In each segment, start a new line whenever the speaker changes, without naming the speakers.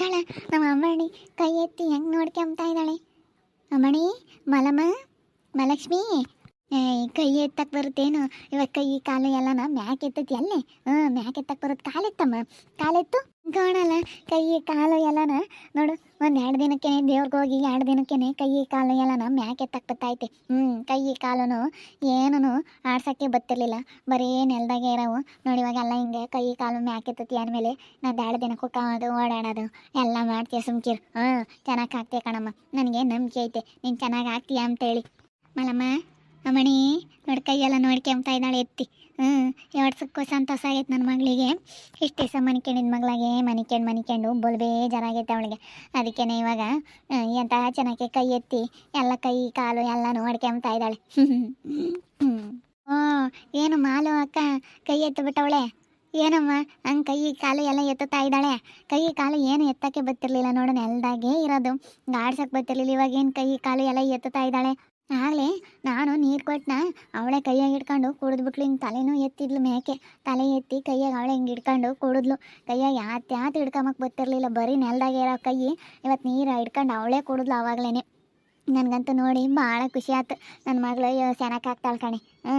ನೋಡಾಳ ನಮ್ಮ ಅಮ್ಮಣಿ ಕೈ ಎತ್ತಿ ಹೆಂಗ್ ನೋಡ್ಕೊಂತ ಇದ್ದಾಳೆ. ಅಮ್ಮಣಿ ಮಲಮ್ಮ ಮಲಕ್ಷ್ಮಿ ಏ, ಕೈ ಎತ್ತಕ್ ಬರುತ್ತೇನು? ಇವಾಗ ಕೈ ಕಾಲು ಎಲ್ಲನ ಮ್ಯಾಕ್ ಎತ್ತತಿ ಅಲ್ಲೇ? ಹ್ಮ್ ಮ್ಯಾಕ್ ಎತ್ತಕ್ ಬರುತ್ತೆ ಕಾಲೆತ್ತಮ್ಮ. ಕಾಲೆತ್ತು? ಕಾಣಲ್ಲ. ಕೈ ಕಾಲು ಎಲ್ಲನ ನೋಡು ಒಂದು ಎರಡು ದಿನಕ್ಕೆ ದೇವ್ರಿಗೆ ಹೋಗಿ ಎರಡು ದಿನಕ್ಕೆ ಕೈ ಕಾಲು ಎಲ್ಲನ ಮ್ಯಾಕ್ ಎತ್ತಕ್ ಬತ್ತೈತೆ ಹ್ಞೂ ಕೈ ಕಾಲುನು ಏನೂ ಆಡ್ಸೋಕ್ಕೆ ಬತ್ತಿರಲಿಲ್ಲ. ಬರೀ ನೆಲದಾಗೆ ಇರೋವು. ನೋಡಿ ಇವಾಗೆಲ್ಲ ಹಿಂಗೆ ಕೈ ಕಾಲು ಮ್ಯಾಕ್ ಎತ್ತತಿ ಅಂದಮೇಲೆ ನಾನು ಎರಡು ದಿನ ಕುಕ್ಕೋದು ಓಡಾಡೋದು. ಎಲ್ಲ ಮಾಡ್ತೀಯ ಸುಮ್ಕಿರು. ಹ್ಮ್ ಚೆನ್ನಾಗಿ ಆಗ್ತೀಯ ಕಣಮ್ಮ. ನನಗೆ ನಂಬಿಕೆ ಐತೆ. ನೀನು ಚೆನ್ನಾಗಿ ಆಗ್ತೀಯ ಅಂತೇಳಿ. ಮಲಮ್ಮ ಅಮ್ಮಣಿ ನೋಡಿ ಕೈಯೆಲ್ಲ ನೋಡ್ಕೊಂತ ಇದ್ದಾಳೆ ಎತ್ತಿ. ಹ್ಞೂ ಎರಡು ಸುಕ್ಕು ಸಂತೋಷ ಆಗೈತೆ ನನ್ನ ಮಗಳಿಗೆ. ಇಷ್ಟು ದಿವಸ ಮನಿಕೊಂಡಿದ್ದ ಮಗಳಾಗೆ ಮನಿಕೊಂಡು ಮನಿಕೆಂಡು ಬೋಲ್ ಬೇಜಾರಾಗೈತೆ ಅವಳಿಗೆ. ಅದಕ್ಕೆ ಇವಾಗ ಎಂಥ ಎಂತ ಚೆನ್ನಾಗಿ ಕೈ ಎತ್ತಿ ಎಲ್ಲ ಕೈ ಕಾಲು ಎಲ್ಲ ನೋಡ್ಕೊಂತ ಇದ್ದಾಳೆ. ಹ್ಞೂ ಓ, ಏನು ಮಾಲು ಅಕ್ಕ, ಕೈ ಎತ್ತು ಏನಮ್ಮ, ಹಂಗೆ ಕೈ ಕಾಲು ಎಲ್ಲ ಎತ್ತುತ್ತಾ ಇದ್ದಾಳೆ? ಕೈ ಕಾಲು ಏನು ಎತ್ತಕ್ಕೆ ಬತ್ತಿರಲಿಲ್ಲ ನೋಡೋಣ ನೆಲದಾಗೆ ಇರೋದು. ಗಾಡ್ಸಕ್ಕೆ ಬರ್ತಿರ್ಲಿಲ್ಲ, ಇವಾಗ ಏನು ಕೈ ಕಾಲು ಎಲ್ಲ ಎತ್ತುತ್ತಾ ಇದ್ದಾಳೆ? ಆಗಲೇ ನಾನು ನೀರು ಕೊಟ್ಟನ ಅವಳೆ ಕೈಯಾಗ ಹಿಡ್ಕೊಂಡು ಕುಡಿದ್ಬಿಟ್ಲು. ಹಿಂಗೆ ತಲೆನೂ ಎತ್ತಿದ್ಲು ಮೇಕೆ. ತಲೆ ಎತ್ತಿ ಕೈಯಾಗ ಅವಳೆ ಹಿಂಗೆ ಹಿಡ್ಕೊಂಡು ಕುಡಿದ್ಲು. ಕೈಯಾಗ ಯಾತ್ ಯಾತ್ ಹಿಡ್ಕೊಂಬಕ್ಕೆ ಬರ್ತಿರ್ಲಿಲ್ಲ. ಬರೀ ನೆಲದಾಗೆ ಇರೋ ಕೈ ಇವತ್ತು ನೀರು ಹಿಡ್ಕೊಂಡು ಅವಳೇ ಕುಡಿದ್ಲು ಅವಾಗ್ಲೇ ನನಗಂತೂ ನೋಡಿ ಭಾಳ ಖುಷಿ ಆಯ್ತು ನನ್ನ ಮಗಳು ಆಗ್ತಾಳೆ ಕಣೆ. ಹ್ಞೂ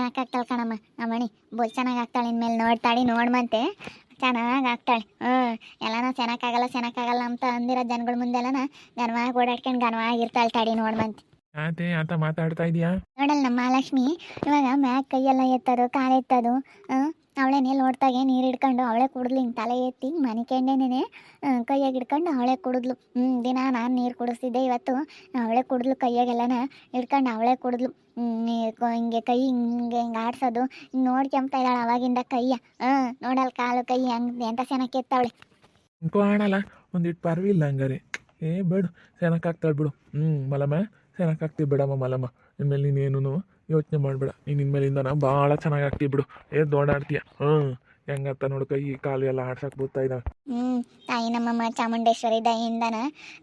ಆಗ್ತಾಳೆ ಕಣಮ್ಮ, ನಮ್ಮಣಿ. ಬೋಲ್ ಚೆನ್ನಾಗಿ ಆಗ್ತಾಳೆ ಇನ್ಮೇಲೆ ನೋಡ್ತಾಳೆ ನೋಡ್ಮಂತೆ ಚೆನ್ನಾಗಿ ಆಗ್ತಾಳೆ. ಹ್ಞೂ ಎಲ್ಲನ ಚೆನ್ನಾಗಾಗಲ್ಲ ಚೆನ್ನಾಗಾಗಲ್ಲ ಅಂತ ಅಂದಿರೋ ಜನಗಳ ಮುಂದೆಲ್ಲನ ಗನವಾಗಿ ಓಡಾಡ್ಕೊಂಡು ಗನವಾಗಿರ್ತಾಳೆ ತಡಿ ನೋಡ್ಮಂತೆ
ಯಾತೆ ಅಂತ ಮಾತಾಡ್ತಾ ಇದೀಯಾ?
ನೋಡಲ್ಲ ನಮ್ಮ ಮಹಾಲಕ್ಷ್ಮಿ ಇವಾಗ ಮ್ಯಾಕ್ ಕೈಯೆಲ್ಲ ಎತ್ತದು ಕಾಲು ಎತ್ತೋದು ಅವಳೇ ನೀರು ನೋಡ್ತಾಗೆ ನೀರು ಹಿಡ್ಕೊಂಡು ಅವಳೆ ಕುಡಿದ್ಲು ಹಿಂಗೆ ತಲೆ ಎತ್ತಿ ಮನಿಕೆಂಡೇನೆ ಕೈಯಾಗ ಹಿಡ್ಕೊಂಡು ಅವಳೆ ಕುಡಿದ್ಲು. ಹ್ಞೂ ದಿನ ನಾನು ನೀರು ಕುಡಿಸ್ತಿದ್ದೆ ಇವತ್ತು ಅವಳೆ ಕುಡಿದ್ಲು ಕೈಯಾಗೆಲ್ಲನ ಹಿಡ್ಕೊಂಡು ಅವಳೆ ಕುಡಿದ್ಲು. ಹಿಂಗೆ ಕೈ ಹಿಂಗೆ ಹಿಂಗೆ ಆಡ್ಸೋದು ಹಿಂಗೆ ನೋಡ್ಕೊಂಬ್ತಾ ಇದ್ದಾಳೆ ಅವಾಗಿಂದ ಕೈಯ. ಹಾಂ ನೋಡಲ್ ಕಾಲು ಕೈ ಹಂಗೆ ಎಂತ ಚೆನ್ನಾಗಿ ಎತ್ತವಳೆ.
ಕಾಣಲ್ಲ ಒಂದಿಟ್ಟು ಪರ್ವಿಲ್ಲ ಹಂಗಾರೆ ಏ ಬೇಡು ಆಗ್ತಾಳೆ ಬಿಡು. ಹ್ಞೂ ಮಲಮ್ಮ. ಆಗ್ತೀವಿ ಬಿಡಮ್ಮ ಮಲಮ್ಮ? ಇನ್ಮೇಲೆ ನೀನೇನು ಯೋಚನೆ ಮಾಡಬೇಡ. ನೀನು ಇನ್ಮೇಲಿಂದ ಭಾಳ ಚೆನ್ನಾಗಿ ಆಗ್ತೀವಿ ಬಿಡು. ಏ, ದೊಡ್ಡಾಡ್ತೀಯ? ಹ್ಞೂ ಹೆಂಗತ್ತ ನೋಡು ಕೈ, ಕಾಲು ಎಲ್ಲ ಆಡ್ಸಕ್ ಬರ್ತಾ ಇದ್ದಾವೆ
ಹ್ಞೂ ತಾಯಿ ನಮ್ಮಮ್ಮ ಚಾಮುಂಡೇಶ್ವರಿ ದಯಿಂದ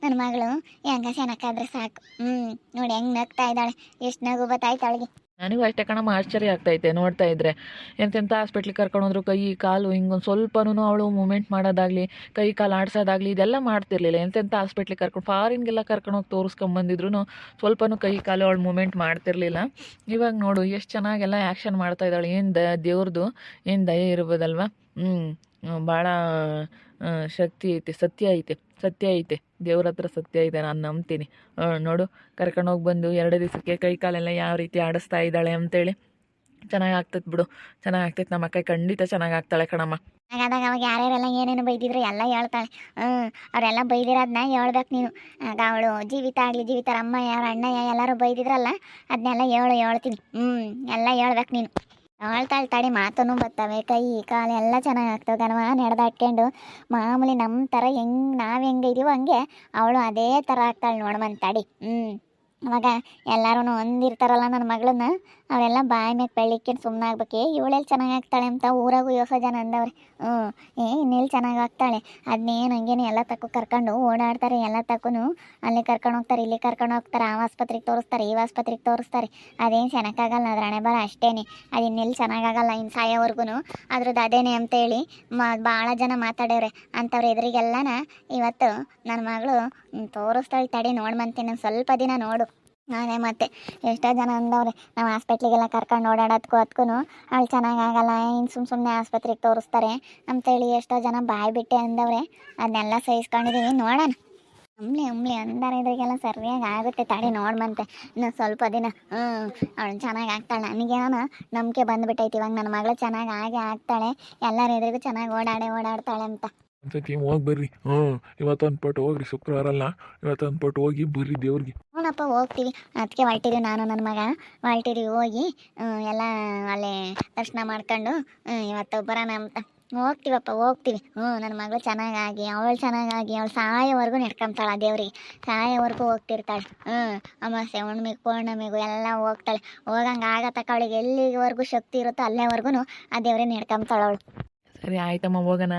ನನ್ನ ಮಗಳು ಹೆಂಗ ಚೆನ್ನಾಗಾದ್ರೆ ಸಾಕು. ಹ್ಞೂ ನೋಡಿ ಹೆಂಗೆ ನಗ್ತಾ ಇದ್ದಾಳೆ. ಎಷ್ಟು ನಗು ಬತ್ತಾಯ್ತು ಅವಳಿಗೆ.
ನನಗೂ ಅಷ್ಟೇ ಕಣಮ್ಮ ಆಶ್ಚರ್ಯ ಆಗ್ತೈತೆ ನೋಡ್ತಾ ಇದ್ರೆ. ಎಂತೆಂಥ ಹಾಸ್ಪಿಟ್ಲಿಗೆ ಕರ್ಕೊಂಡು ಹೋದ್ರು, ಕೈ, ಕಾಲು ಹಿಂಗೊಂದು ಸ್ವಲ್ಪನೂ ಅವಳು ಮೂಮೆಂಟ್ ಮಾಡೋದಾಗಲಿ, ಕೈ, ಕಾಲು ಆಡ್ಸೋದಾಗಲಿ ಇದೆಲ್ಲ ಮಾಡ್ತಿರ್ಲಿಲ್ಲ. ಎಂತೆಂಥ ಹಾಸ್ಪಿಟ್ಲಿಗೆ ಕರ್ಕೊಂಡು ಫಾರಿನ್ಗೆಲ್ಲ ಕರ್ಕೊಂಡು ಹೋಗಿ ತೋರಿಸ್ಕೊಂಬಂದಿದ್ರು ಸ್ವಲ್ಪನೂ ಕೈ, ಕಾಲು ಅವಳು ಮೂಮೆಂಟ್ ಮಾಡ್ತಿರ್ಲಿಲ್ಲ. ಇವಾಗ ನೋಡು ಎಷ್ಟು ಚೆನ್ನಾಗೆಲ್ಲ ಆ್ಯಕ್ಷನ್ ಮಾಡ್ತಾ ಇದ್ದಾಳೆ. ಏನು ದ ದೇವ್ರದ್ದು ಏನು ದಯೆ ಇರ್ಬೋದಲ್ವ? ಹ್ಞೂ ಭಾಳ ಶಕ್ತಿ ಐತೆ, ಸತ್ಯ ಐತೆ. ಸತ್ಯ ಐತೆ. ದೇವ್ರ ಹತ್ರ ಸತ್ಯ ಇದೆ, ನಾನು ನಂಬ್ತೀನಿ. ನೋಡು ಕರ್ಕೊಂಡೋಗಿ ಬಂದು ಎರಡು ದಿವಸಕ್ಕೆ ಕೈ ಕಾಲೆಲ್ಲ ಯಾವ ರೀತಿ ಆಡಿಸ್ತಾ ಇದ್ದಾಳೆ ಅಂತೇಳಿ ಚೆನ್ನಾಗಿ ಆಗ್ತೈತೆ ಬಿಡು. ಚೆನ್ನಾಗಿ ಆಗ್ತೈತೆ ನಮ್ಮ ಅಕ್ಕ, ಖಂಡಿತ ಚೆನ್ನಾಗಿ ಆಗ್ತಾಳೆ ಕಣಮ್ಮ.
ಹಾಗಾದಾಗ ಅವಾಗ ಯಾರ್ಯಾರೆಲ್ಲ ಏನೇನು ಬೈದಿದ್ರು ಎಲ್ಲ ಹೇಳ್ತಾಳೆ. ಹ್ಞೂ ಅವರೆಲ್ಲ ಬೈದಿರೋದನ್ನ ಹೇಳ್ಬೇಕು ನೀನು. ಅವಳು ಜೀವಿತ ಆಗಲಿ ಜೀವಿತರ ಅಮ್ಮ ಯಾರು ಅಣ್ಣ ಎಲ್ಲರೂ ಬೈದಿದ್ರಲ್ಲ ಅದನ್ನೆಲ್ಲ ಹೇಳು, ಹೇಳ್ತೀನಿ. ಹ್ಞೂ ಎಲ್ಲ ಹೇಳ್ಬೇಕು ನೀನು. ಹೇಳ್ತಾಳೆ ತಡಿ ಮಾತೂ ಬರ್ತವೆ ಕೈ, ಕಾಲು ಎಲ್ಲ ಚೆನ್ನಾಗಿ ಆಗ್ತವೆ ಗನವ ನಡೆದಾಡ್ಕೊಂಡು ಮಾಮೂಲಿ ನಮ್ಮ ಥರ ಹೆಂಗ್, ನಾವು ಹೆಂಗೆ ಇದೀವೋ ಹಂಗೆ, ಅವಳು ಅದೇ ಥರ ಆಗ್ತಾಳೆ ನೋಡ್ಮನ್ ತಡಿ. ಹ್ಞೂ ಅವಾಗ ಎಲ್ಲರೂ ಒಂದಿರ್ತಾರಲ್ಲ ನನ್ನ ಮಗಳನ್ನ ಅವರೆಲ್ಲ ಬಾಯಿ ಮೇಲೆ ಬೆಳಿಕೊಂಡು ಸುಮ್ಮನೆ ಆಗ್ಬೇಕು. ಇವಳೆಲ್ಲಿ ಚೆನ್ನಾಗಿ ಆಗ್ತಾಳೆ ಅಂತ ಊರಾಗೂ ಯೋಸ ಜನ ಅಂದವ್ರೆ. ಹ್ಞೂ ಏ ಇನ್ನೆಲ್ಲಿ ಚೆನ್ನಾಗಿ ಆಗ್ತಾಳೆ? ಅದನ್ನೇನು ಹಂಗೇನೆ ಎಲ್ಲ ತಕ್ಕು ಕರ್ಕೊಂಡು ಓಡಾಡ್ತಾರೆ, ಎಲ್ಲ ತಕ್ಕೂ ಅಲ್ಲಿ ಕರ್ಕೊಂಡು ಹೋಗ್ತಾರೆ, ಇಲ್ಲಿ ಕರ್ಕೊಂಡು ಹೋಗ್ತಾರೆ, ಆ ಆಸ್ಪತ್ರೆಗೆ ತೋರಿಸ್ತಾರೆ, ಈ ಆಸ್ಪತ್ರೆಗೆ ತೋರಿಸ್ತಾರೆ. ಅದೇನು ಚೆನ್ನಾಗಾಗಲ್ಲ ಅದ್ರ ಹಣೆ ಬರ ಅಷ್ಟೇನೆ. ಅದು ಇನ್ನೆಲ್ಲಿ ಚೆನ್ನಾಗಾಗಲ್ಲ ಇನ್ನು ಸಾಯೋವರೆಗೂ ಅದ್ರದ್ದು ಅದೇನೆ ಅಂತೇಳಿ ಮ ಭಾಳ ಜನ ಮಾತಾಡ್ಯವ್ರೆ ಅಂಥವ್ರ ಎದುರಿಗೆಲ್ಲನ ಇವತ್ತು ನನ್ನ ಮಗಳು ತೋರಿಸ್ತಾಳೆ ತಡಿ, ನೋಡ್ಮಂತೀನಿ ಸ್ವಲ್ಪ ದಿನ ನೋಡು. ಅದೇ ಮತ್ತೆ ಎಷ್ಟೋ ಜನ ಅಂದವ್ರೆ, ನಾವು ಹಾಸ್ಪಿಟ್ಲಿಗೆಲ್ಲ ಕರ್ಕೊಂಡು ಓಡಾಡೋದಕ್ಕೂ ಅದಕ್ಕೂ ಅಲ್ಲಿ ಚೆನ್ನಾಗಾಗಲ್ಲ ಇನ್ನು ಸುಮ್ಮ ಸುಮ್ಮನೆ ಆಸ್ಪತ್ರೆಗೆ ತೋರಿಸ್ತಾರೆ ಅಂತೇಳಿ ಎಷ್ಟೋ ಜನ ಬಾಯಿ ಬಿಟ್ಟೆ ಅಂದವ್ರೆ ಅದನ್ನೆಲ್ಲ ಸಹಿಸ್ಕೊಂಡಿದ್ದೀವಿ ನೋಡೋಣ. ಅಂಬ್ಲಿ ಅಂಬ್ಲಿ ಅಂದಾರ ಇದ್ರಿಗೆಲ್ಲ ಸರಿಯಾಗಿ ಆಗುತ್ತೆ ತಡಿ ನೋಡ್ಮಂತೆ ಇನ್ನು ಸ್ವಲ್ಪ ದಿನ ಹ್ಞೂ ಅವಳು ಚೆನ್ನಾಗಿ ಆಗ್ತಾಳೆ. ನನಗೇನೋ ನಂಬಿಕೆ ಬಂದುಬಿಟ್ಟೈತಿ ಇವಾಗ ನನ್ನ ಮಗಳು ಚೆನ್ನಾಗಿ ಆಗೇ ಆಗ್ತಾಳೆ, ಎಲ್ಲರ ಎದುರಿಗೂ ಚೆನ್ನಾಗಿ ಓಡಾಡೇ ಓಡಾಡ್ತಾಳೆ ಅಂತ.
ಒಂದ್ಸತಿ ಹೋಗಿ ಬರ್ರಿ. ಹ್ಞೂ ಇವತ್ತೊಂದು ಪಟ್ಟು ಹೋಗ್ರಿ ಶುಕ್ರವಾರ ಅಲ್ಲ. ಇವತ್ತೊಂದು ಪಟ್ಟು ಹೋಗಿ ಬರ್ರಿ ದೇವ್ರಿಗೆ.
ಹ್ಞೂನಪ್ಪ ಹೋಗ್ತೀವಿ. ಅದಕ್ಕೆ ಹೊರಟಿದ್ವಿ ನಾನು ನನ್ನ ಮಗ. ಹೊರಟಿದ್ವಿ ಹೋಗಿ ಎಲ್ಲ ಅಲ್ಲೇ ದರ್ಶನ ಮಾಡ್ಕೊಂಡು ಹ್ಮ್, ಇವತ್ತು ಬರೋಣ ಅಂತ. ಹೋಗ್ತೀವಪ್ಪ ಹೋಗ್ತೀವಿ. ಹ್ಞೂ ನನ್ನ ಮಗಳು ಚೆನ್ನಾಗಾಗಿ ಅವಳು ಚೆನ್ನಾಗಾಗಿ ಅವಳು ಸಾಯೋವರೆಗೂ ನೆಡ್ಕೊಂತಾಳೆ ದೇವ್ರಿಗೆ. ಸಾಯೋವರೆಗೂ ಹೋಗ್ತಿರ್ತಾಳೆ. ಹ್ಞೂ ಅಮಾಸೆ ಹುಣ್ಣಿಮೆಗೆ ಪೌರ್ಣಮಿಗೂ ಎಲ್ಲ ಹೋಗ್ತಾಳೆ. ಹೋಗಂಗೆ ಆಗತ್ತಕ್ಕ ಅವಳಿಗೆ. ಎಲ್ಲಿವರೆಗೂ ಶಕ್ತಿ ಇರುತ್ತೋ ಅಲ್ಲೇವರೆಗೂ ಆ ದೇವ್ರಿಗೆ ನೆಡ್ಕೊಂತಾಳೆ ಅವಳು.
ಸರಿ ಆಯ್ತಮ್ಮ ಹೋಗೋಣ.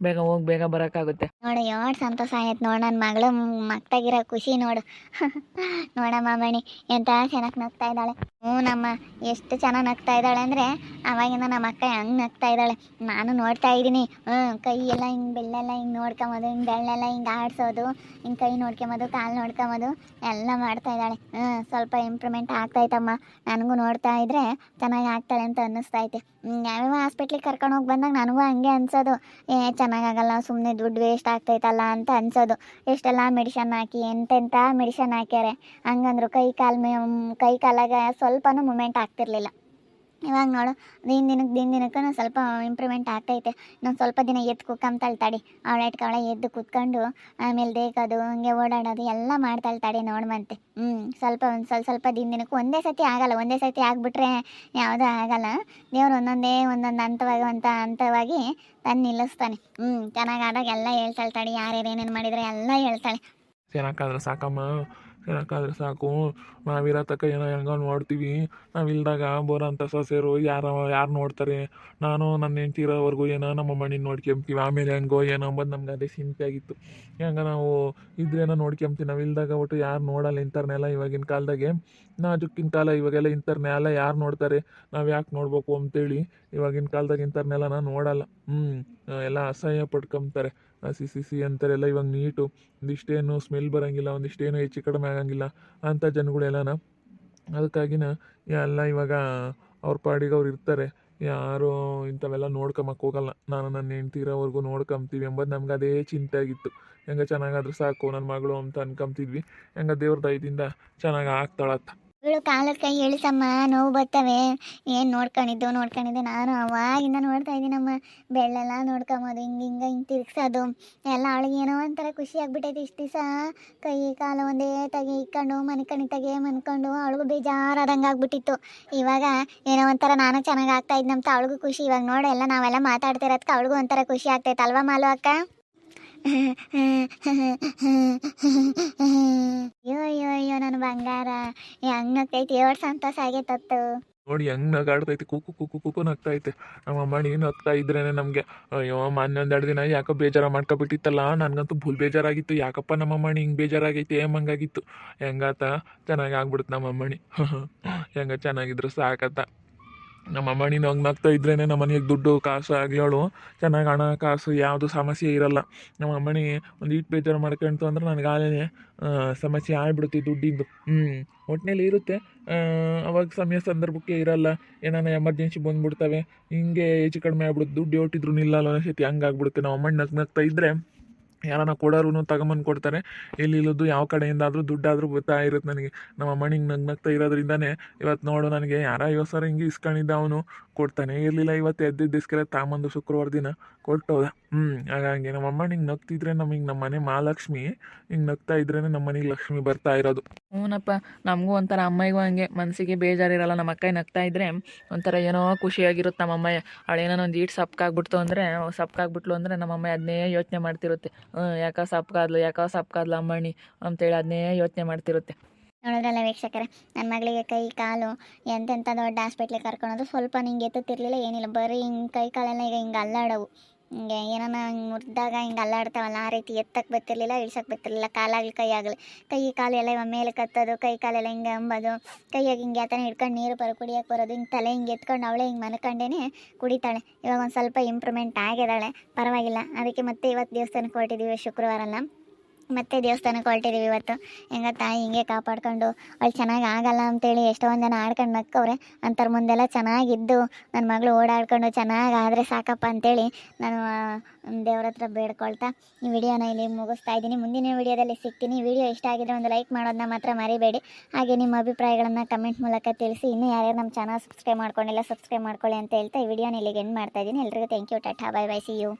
ಬೇಗ ಹೋಗಿ, ಬೇಗ ಬರೋಕ್ಕಾಗುತ್ತೆ.
ನೋಡು ಯಾವ ಸಂತೋಷ ಆಯ್ತು ನೋಡು ನನ್ನ ಮಗಳು ಮಕ್ತಾಗಿರೋ ಖುಷಿ ನೋಡು. ನೋಡಮ್ಮ ಮಣಿ ಎಂತ ಚೆನ್ನಾಗಿ ನಗ್ತಾ ಇದ್ದಾಳೆ. ಹ್ಞೂ ನಮ್ಮ, ಎಷ್ಟು ಚೆನ್ನಾಗಿ ನಗ್ತಾ ಇದ್ದಾಳೆ ಅಂದರೆ, ಅವಾಗಿಂದ ನಮ್ಮ ಅಕ್ಕ ಹೆಂಗ್ ನಗ್ತಾ ಇದ್ದಾಳೆ. ನಾನು ನೋಡ್ತಾ ಇದ್ದೀನಿ. ಹ್ಞೂ ಕೈ ಎಲ್ಲ ಹಿಂಗೆ ಬೆಳ್ಳೆಲ್ಲ ಹಿಂಗೆ ನೋಡ್ಕೊಂಬೋದು, ಹಿಂಗೆ ಬೆಳ್ಳೆಲ್ಲ ಹಿಂಗೆ ಆಡಿಸೋದು, ಹಿಂಗೆ ಕೈ ನೋಡ್ಕೊಂಬೋದು, ಕಾಲು ನೋಡ್ಕೊಂಬೋದು, ಎಲ್ಲ ಮಾಡ್ತಾ ಇದ್ದಾಳೆ. ಹ್ಞೂ, ಸ್ವಲ್ಪ ಇಂಪ್ರೂವ್ಮೆಂಟ್ ಆಗ್ತೈತಮ್ಮ ನನಗೂ ನೋಡ್ತಾ ಇದ್ರೆ ಚೆನ್ನಾಗಿ ಆಗ್ತಾಳೆ ಅಂತ ಅನ್ನಿಸ್ತೈತೆ ಯಾವ್ಯಾವ ಹಾಸ್ಪಿಟ್ಲಿಗೆ ಕರ್ಕೊಂಡು ಹೋಗಿ ಬಂದಾಗ ನನಗೂ ಹಂಗೆ ಅನ್ಸೋದು. ಏ ಚೆನ್ನಾಗಾಗಲ್ಲ ಸುಮ್ಮನೆ ದುಡ್ಡು ವೇಸ್ಟ್ ಆಗ್ತೈತಲ್ಲ ಅಂತ ಅನ್ಸೋದು. ಎಷ್ಟೆಲ್ಲ ಮೆಡಿಷನ್ ಹಾಕಿ ಎಂತೆಂಥ ಮೆಡಿಷನ್ ಹಾಕ್ಯಾರೆ? ಹಂಗಂದ್ರು ಕೈ ಕಾಲು ಮೇ ಕೈ ಕಾಲಾಗ ಸ್ವಲ್ಪನೂ ಮೂಮೆಂಟ್ ಆಗ್ತಿರ್ಲಿಲ್ಲ. ಇವಾಗ ನೋಡು, ದಿನ ದಿನಕ್ಕೆ ದಿನ ದಿನಕ್ಕೂ ಸ್ವಲ್ಪ ಇಂಪ್ರೂವ್ಮೆಂಟ್ ಆಗ್ತೈತೆ. ಇನ್ನೊಂದು ಸ್ವಲ್ಪ ದಿನ ಎದ್ದು ಕುಕ್ಕಂತಾಳೆ ತಡಿ ಅವಳ ಇಟ್ಕೊಳ್ಳೆ ಎದ್ದು ಕುತ್ಕೊಂಡು, ಆಮೇಲೆ ದೇಕೋದು ಹಂಗೆ ಓಡಾಡೋದು, ಎಲ್ಲ ಮಾಡ್ತಾಳೆ ತಡಿ ನೋಡ್ಮಂತೆ ಹ್ಞೂ ಸ್ವಲ್ಪ ಒಂದು ಸ್ವಲ್ಪ ಸ್ವಲ್ಪ ದಿನ ದಿನಕ್ಕೂ ಒಂದೇ ಸತಿ ಆಗಲ್ಲ, ಒಂದೇ ಸತಿ ಆಗಿಬಿಟ್ರೆ ಯಾವುದೂ ಆಗಲ್ಲ. ದೇವ್ರು ಒಂದೊಂದೇ ಒಂದೊಂದು ಹಂತವಾಗಿ ಅಂತ ಹಂತವಾಗಿ ತಂದು ನಿಲ್ಲಿಸ್ತಾನೆ. ಹ್ಞೂ ಚೆನ್ನಾಗಾದಾಗ ಎಲ್ಲ ಹೇಳ್ತಾಳೆ ತಡಿ ಯಾರ್ಯಾರು ಏನೇನು ಮಾಡಿದರೆ ಎಲ್ಲ ಹೇಳ್ತಾಳೆ
ಸಾಕಮ್ಮ ಚೆನ್ನಾಗಾದ್ರೆ ಸಾಕು. ನಾವಿರೋ ತಕ್ಕ ಏನೋ ಹೆಂಗೋ ನೋಡ್ತೀವಿ ನಾವಿಲ್ದಾಗ ಬರೋಂಥ ಸೊಸೆರು ಯಾರು ಯಾರು ನೋಡ್ತಾರೆ? ನಾನು ನನ್ನ ಹೆಂಡ್ತಿ ಇರೋವರೆಗೂ ಏನೋ ನಮ್ಮ ಮಣ್ಣಿನ ನೋಡ್ಕೊಂತೀವಿ ಆಮೇಲೆ ಹೆಂಗೋ ಏನೋ ಅಂಬೋದು ನಮ್ಗೆ ಅದೇ ಚಿಂತೆ ಆಗಿತ್ತು. ಹೆಂಗ ನಾವು ಇದ್ರೇನೋ ನೋಡ್ಕೊಂತೀವಿ ನಾವು ಇಲ್ದಾಗ ಒಟ್ಟು ಯಾರು ನೋಡಲ್ಲ ಇಂಥರ್ನೆಲ್ಲ ಇವಾಗಿನ ಕಾಲದಾಗೆ. ನಾಜುಕ್ಕಿನ ಕಾಲ ಇವಾಗೆಲ್ಲ ಇಂಥವ್ರನ್ನೆಲ್ಲ ಯಾರು ನೋಡ್ತಾರೆ? ನಾವು ಯಾಕೆ ನೋಡ್ಬೇಕು ಅಂತೇಳಿ ಇವಾಗಿನ ಕಾಲದಾಗ ನಾನು ನೋಡಲ್ಲ. ಹ್ಞೂ ಎಲ್ಲ ಅಸಹ್ಯ ಪಡ್ಕೊಂತಾರೆ ಹಸಿ ಸಿ ಅಂತಾರೆಲ್ಲ ಇವಾಗ ನೀಟು, ಒಂದಿಷ್ಟೇನು ಸ್ಮೆಲ್ ಬರೋಂಗಿಲ್ಲ, ಒಂದಿಷ್ಟೇನು ಹೆಚ್ಚು ಕಡಿಮೆ ಆಗೋಂಗಿಲ್ಲ ಅಂಥ ಜನಗಳೆಲ್ಲನ ಅದಕ್ಕಾಗಿನ ಎಲ್ಲ ಇವಾಗ ಅವ್ರ ಪಾಡಿಗೆ ಅವ್ರು ಇರ್ತಾರೆ. ಯಾರು ಇಂಥವೆಲ್ಲ ನೋಡ್ಕೊಂಬಕ್ಕೆ ಹೋಗಲ್ಲ. ನಾನು ನನ್ನ ಹೆಂಡ್ತಿರೋವರೆಗೂ ನೋಡ್ಕೊಂತೀವಿ ಎಂಬುದು ನಮ್ಗೆ ಅದೇ ಚಿಂತೆ ಆಗಿತ್ತು. ಹೆಂಗೆ ಚೆನ್ನಾಗಾದ್ರೂ ಸಾಕು ನನ್ನ ಮಗಳು ಅಂತ ಅನ್ಕೊಂತಿದ್ವಿ ಹೆಂಗೆ ದೇವ್ರ ದಯದಿಂದ ಚೆನ್ನಾಗಿ ಆಗ್ತಾಳತ್ತ
ಇವಳು ಕಾಲದ ಕೈ ಇಳಿಸಮ್ಮ, ನೋವು ಬರ್ತವೆ. ಏನು ನೋಡ್ಕೊಂಡಿದ್ದು, ನೋಡ್ಕೊಂಡಿದ್ದೆ ನಾನು ಅವಾಗಿಂದ ನೋಡ್ತಾ ಇದ್ದೀನಮ್ಮ ಬೆಳ್ಳೆಲ್ಲ ನೋಡ್ಕೊಂಬೋದು ಹಿಂಗೆ ಹಿಂಗೆ ಹಿಂಗೆ ತಿರ್ಗ್ಸೋದು. ಎಲ್ಲ ಅವಳಿಗೆ ಏನೋ ಒಂಥರ ಖುಷಿ ಆಗ್ಬಿಟ್ಟೈತೆ ಇಷ್ಟು ದಿವಸ. ಕೈ ಕಾಲು ಒಂದೇ ತಗೆ ಇಕ್ಕೊಂಡು ಮನೆ ತಗೆ ಮನ್ಕೊಂಡು, ಅವಳಿಗೂ ಬೇಜಾರಾದಂಗೆ ಆಗ್ಬಿಟ್ಟಿತ್ತು. ಇವಾಗ ಏನೋ ಒಂಥರ ನಾನು ಚೆನ್ನಾಗಿ ಆಗ್ತಾ ಇದ್ನಂತ ಅವಳಿಗೂ ಖುಷಿ. ಇವಾಗ ನೋಡು, ಎಲ್ಲ ನಾವೆಲ್ಲ ಮಾತಾಡ್ತಿರೋದಕ್ಕೆ ಅವಳಿಗೂ ಒಂಥರ ಖುಷಿ ಆಗ್ತೈತೆ ಅಲ್ವಾ ಮಾಲು ಅಕ್ಕ? ಅಯ್ಯೋ ಅಯ್ಯೋ ಅಯ್ಯೋ, ನನ್ನ ಬಂಗಾರ. ಹೆಂಗ್ ನಗ್ತೈತಿ ಏಳು ಸಂತೋಷ ಆಗೈತತ್ತು
ನೋಡಿ ಹೆಂಗ್ ನಗಾಡ್ತೈತೆ ಕುಕ್ಕು ಕುಕ್ಕು ಕುಕ್ಕು ನಗ್ತೈತೆ ನಮ್ಮ ಅಮ್ಮಣಿ ನಗ್ತಾ ಇದ್ರೇನೆ ನಮಗೆ. ಅಯ್ಯೋ ಮೊನ್ನೆ ಒಂದೆರಡು ದಿನ ಯಾಕೋ ಬೇಜಾರ ಮಾಡ್ಕೊಬಿಟ್ಟಿತ್ತಲ್ಲ? ನನಗಂತೂ ಭೂಲ್ ಬೇಜಾರಾಗಿತ್ತು. ಯಾಕಪ್ಪ ನಮ್ಮ ಅಮ್ಮಣಿ ಹಿಂಗೆ ಬೇಜಾರಾಗೈತೆ? ಏಮಂಗಾಗಿತ್ತು ಹೆಂಗಾತ? ಚೆನ್ನಾಗಿ ಆಗ್ಬಿಡುತ್ತೆ ನಮ್ಮ ಅಮ್ಮಣಿ. ಹೆಂಗ ಚೆನ್ನಾಗಿದ್ರು ಸಾಕತ್ತ. ನಮ್ಮ ಮಣಿನ ಹಂಗೆ ನಗ್ತಾ ಇದ್ರೇ ನಮ್ಮ ಮನೆಗೆ ದುಡ್ಡು ಕಾಸು ಆಗ್ಲೋಳು ಚೆನ್ನಾಗಿ ಹಣ, ಕಾಸು ಯಾವುದು ಸಮಸ್ಯೆ ಇರಲ್ಲ. ನಮ್ಮ ಅಮ್ಮಣಿ ಒಂದು ಈಟ್ ಬೇಜಾರು ಮಾಡ್ಕೊಂತು ಅಂದ್ರೆ ನನಗೆ ಆಲೇ ಸಮಸ್ಯೆ ಆಗ್ಬಿಡುತ್ತೆ ದುಡ್ಡಿಂದು. ಹ್ಞೂ ಒಟ್ಟಿನಲ್ಲಿ ಇರುತ್ತೆ. ಅವಾಗ ಸಮಯ ಸಂದರ್ಭಕ್ಕೆ ಇರಲ್ಲ. ಏನಾನ ಎಮರ್ಜೆನ್ಸಿ ಬಂದ್ಬಿಡ್ತವೆ. ಹಿಂಗೆ ಹೆಚ್ಚು ಕಡಿಮೆ ಆಗ್ಬಿಡುತ್ತೆ. ದುಡ್ಡು ಹೊಟ್ಟಿದ್ರು ನಿಲ್ಲಲ್ಲ ಹಂಗೆ ಹಂಗಾಗ್ಬಿಡುತ್ತೆ. ನಮ್ಮ ನಗ್ ನಗ್ತಾ ಇದ್ದರೆ ಯಾರನ್ನ ಕೊಡೋರು ತಗೊಂಬಂದು ಕೊಡ್ತಾರೆ. ಎಲ್ಲಿಲ್ಲದ್ದು ಯಾವ ಕಡೆಯಿಂದಾದರೂ ದುಡ್ಡಾದರೂ ಇರುತ್ತೆ ನನಗೆ. ನಮ್ಮ ಅಮ್ಮನಿಗೆ ನಗ್ ನಗ್ತಾ ಇರೋದ್ರಿಂದನೇ ಇವತ್ತು ನೋಡು ನನಗೆ ಯಾರ ಐವತ್ತು ಸಾವಿರ ಹಿಂಗೆ ಇಸ್ಕೊಂಡಿದ್ದ ಅವನು. ಕೊಡ್ತಾನೆ ಇರಲಿಲ್ಲ. ಇವತ್ತು ಎದ್ದಿದ್ದು ದಿಸ್ಕರೆ ತಾಂಬಂದು ಶುಕ್ರವಾರ ದಿನ ಕೊಟ್ಟೋದ ಹ್ಞೂ ಹಾಗಾಗಿ ನಮ್ಮಮ್ಮ ಹಿಂಗೆ ನಗ್ತಿದ್ರೆ ನಮಗೆ ನಮ್ಮ ಮನೆ ಮಹಾಲಕ್ಷ್ಮಿ ಹಿಂಗೆ ನಗ್ತಾ ಇದ್ರೇ ನಮ್ಮ ಮನೆಗೆ ಲಕ್ಷ್ಮಿ ಬರ್ತಾ ಇರೋದು.
ಹ್ಞೂನಪ್ಪ ನಮಗೂ ಒಂಥರ ಅಮ್ಮಯ್ಯಗೂ ಹಂಗೆ ಮನಸ್ಸಿಗೆ ಬೇಜಾರಿರಲ್ಲ ನಮ್ಮ ಅಕ್ಕ ನಗ್ತಾ ಇದ್ರೆ ಒಂಥರ ಏನೋ ಖುಷಿಯಾಗಿರುತ್ತೆ ನಮ್ಮ ಅಮ್ಮಯ್ಯ ಅವಳೇನೋ ಒಂದು ಈಟ್ ಸಪ್ಕಾಗ್ಬಿಡ್ತು ಅಂದರೆ ಸಪ್ಕಾಗ್ಬಿಟ್ಲು ಅಂದರೆ ನಮ್ಮ ಅಮ್ಮ ಅದನ್ನೇ ಯೋಚನೆ ಮಾಡ್ತಿರುತ್ತೆ. ಹ್ಞೂ ಯಾಕ ಸಪ್ಕಾದ್ಲು ಯಾಕ ಸಪ್ಕಾದ್ಲು ಅಮ್ಮಣ್ಣಿ ಅಂತೇಳಿ ಅದನ್ನೇ ಯೋಚನೆ ಮಾಡ್ತಿರುತ್ತೆ.
ನೋಡಿದ್ರಲ್ಲ ವೀಕ್ಷಕರೇ ನನ್ನ ಮಗಳಿಗೆ ಕೈ ಕಾಲು ಎಂತೆಂಥ ದೊಡ್ಡ ಹಾಸ್ಪಿಟ್ಲಿಗೆ ಕರ್ಕೊಳೋದು ಸ್ವಲ್ಪ ನಿಂಗೆ ಎತ್ತುತ್ತಿರ್ಲಿಲ್ಲ ಏನಿಲ್ಲ. ಬರೀ ಹಿಂಗೆ ಕೈ ಕಾಲೆಲ್ಲ ಈಗ ಹಿಂಗೆ ಅಲ್ಲಾಡವು. ಹಿಂಗೆ ಏನಾನ ಹಿಂಗೆ ಮುರಿದಾಗ ಹಿಂಗೆ ಅಲ್ಲಾಡ್ತಾವಲ್ಲ, ಆ ರೀತಿ ಎತ್ತಕ್ಕೆ ಬರ್ತಿರ್ಲಿಲ್ಲ ಇಳ್ಸಕ್ಕೆ ಬರ್ತಿರ್ಲಿಲ್ಲ, ಕಾಲಾಗಲಿ ಕೈ ಆಗಲಿ. ಕೈ, ಕಾಲು ಎಲ್ಲ ಇವಾಗ ಮೇಲೆ ಕತ್ತೋದು, ಕೈ, ಕಾಲೆಲ್ಲ ಹಿಂಗೆ ಅಂಬೋದು. ಕೈಯಾಗಿ ಹಿಂಗೆ ಆತನ ಹಿಡ್ಕೊಂಡು ನೀರು ಬರೋ ಕುಡಿಯೋಕೆ ಬರೋದು. ಹಿಂಗೆ ತಲೆ ಹಿಂಗೆ ಎತ್ಕೊಂಡು ಅವಳೇ ಹಿಂಗೆ ಮನ್ಕೊಂಡೇ ಕುಡಿತಾಳೆ. ಇವಾಗ ಒಂದು ಸ್ವಲ್ಪ ಇಂಪ್ರೂವ್ಮೆಂಟ್ ಆಗಿದ್ದಾಳೆ. ಪರವಾಗಿಲ್ಲ. ಅದಕ್ಕೆ ಮತ್ತೆ ಇವತ್ತು ದೇವಸ್ಥಾನಕ್ಕೆ ಹೊರಟಿದ್ದೀವಿ ಶುಕ್ರವಾರ ಅಲ್ಲ. ಮತ್ತೆ ದೇವಸ್ಥಾನಕ್ಕೆ ಹೊರಟಿದ್ದೀವಿ ಇವತ್ತು. ಹೆಂಗ ತಾಯಿ ಹಿಂಗೆ ಕಾಪಾಡ್ಕೊಂಡು ಅವಳು ಚೆನ್ನಾಗಿ ಆಗಲ್ಲ ಅಂತೇಳಿ ಎಷ್ಟೊಂದು ಜನ ಆಡ್ಕೊಂಡು ನಕ್ಕವ್ರೆ ಅಂತರ ಮುಂದೆಲ್ಲ ಚೆನ್ನಾಗಿದ್ದು ನನ್ನ ಮಗಳು ಓಡಾಡ್ಕೊಂಡು ಚೆನ್ನಾಗಿ ಆದರೆ ಸಾಕಪ್ಪ ಅಂತೇಳಿ ನಾನು ದೇವ್ರ ಹತ್ರ ಬೇಡ್ಕೊಳ್ತಾ ಈ ವಿಡಿಯೋನ ಇಲ್ಲಿ ಮುಗಿಸ್ತಾ ಇದ್ದೀನಿ. ಮುಂದಿನ ವಿಡಿಯೋದಲ್ಲಿ ಸಿಗ್ತೀನಿ. ವಿಡಿಯೋ ಇಷ್ಟ ಆಗಿದ್ರೆ ಒಂದು ಲೈಕ್ ಮಾಡೋದನ್ನ ಮಾತ್ರ ಮರಿಬೇಡಿ. ಹಾಗೆ ನಿಮ್ಮ ಅಭಿಪ್ರಾಯಗಳನ್ನು ಕಮೆಂಟ್ ಮೂಲಕ ತಿಳಿಸಿ. ಇನ್ನೂ ಯಾರ್ಯಾರು ನಮ್ಮ ಚಾನಲ್ ಸಬ್ಸ್ಕ್ರೈಬ್ ಮಾಡ್ಕೊಂಡಿಲ್ಲ ಸಬ್ಸ್ಕ್ರೈಬ್ ಮಾಡ್ಕೊಳ್ಳಿ ಅಂತ ಹೇಳ್ತಾ ಈ ವಿಡಿಯೋನ ಇಲ್ಲಿಗೆ ಎಂಡ್ ಮಾಡ್ತಾ ಇದ್ದೀನಿ. ಎಲ್ರಿಗೂ thank you Tata bye bye see you